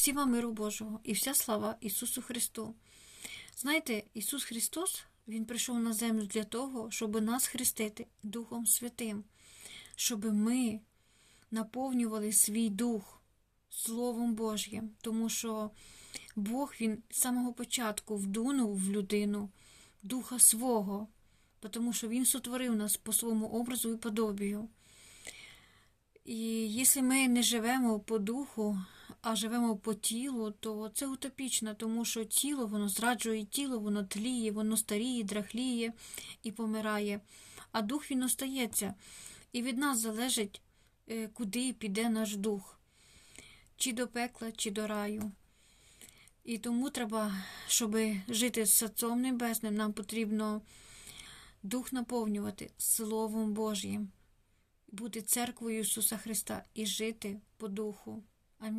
Всім вам миру Божого і вся слава Ісусу Христу. Знаєте, Ісус Христос, Він прийшов на землю для того, щоб нас хрестити Духом Святим, щоб ми наповнювали свій дух Словом Божнім, тому що Бог Він з самого початку вдунув в людину Духа свого, тому що Він сотворив нас по своєму образу і подобію. І якщо ми не живемо по духу, а живемо по тілу, то це утопічно, тому що тіло воно зраджує тіло, воно тліє, воно старіє, драхліє і помирає. А дух він остається. І від нас залежить, е, куди піде наш дух, чи до пекла, чи до раю. І тому треба, щоб жити з Отцом Небесним, нам потрібно дух наповнювати Словом Божнім, бути церквою Ісуса Христа і жити по духу. Амінь.